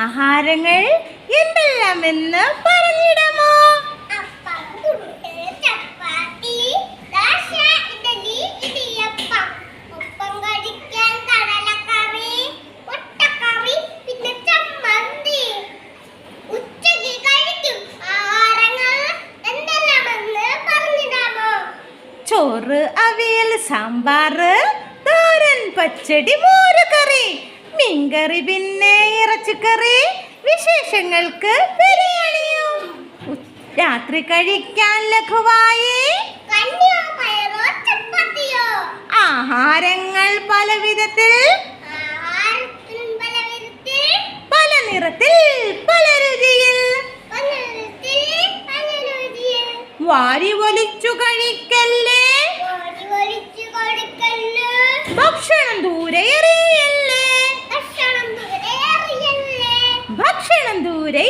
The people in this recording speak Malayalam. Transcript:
ആഹാരങ്ങൾ എന്തെല്ലാമെന്ന് പറഞ്ഞിടാമോ? ചോറ് അവിയൽ സാമ്പാർ തോരൻ പച്ചടി മോരുകറി. മീൻകറി പിന്നെ ഇറച്ചിക്കറി വിശേഷങ്ങൾക്ക് രാത്രി കഴിക്കാൻ ലഘുവായി. ആഹാരങ്ങൾ പല വിധത്തിൽ. പല നിറത്തിൽ പല രുചിയിൽ. വാരി വലിച്ചു കഴിക്കല്ലേ? ഭക്ഷണം ദൂരെ ഭക്ഷണം ദൂരെ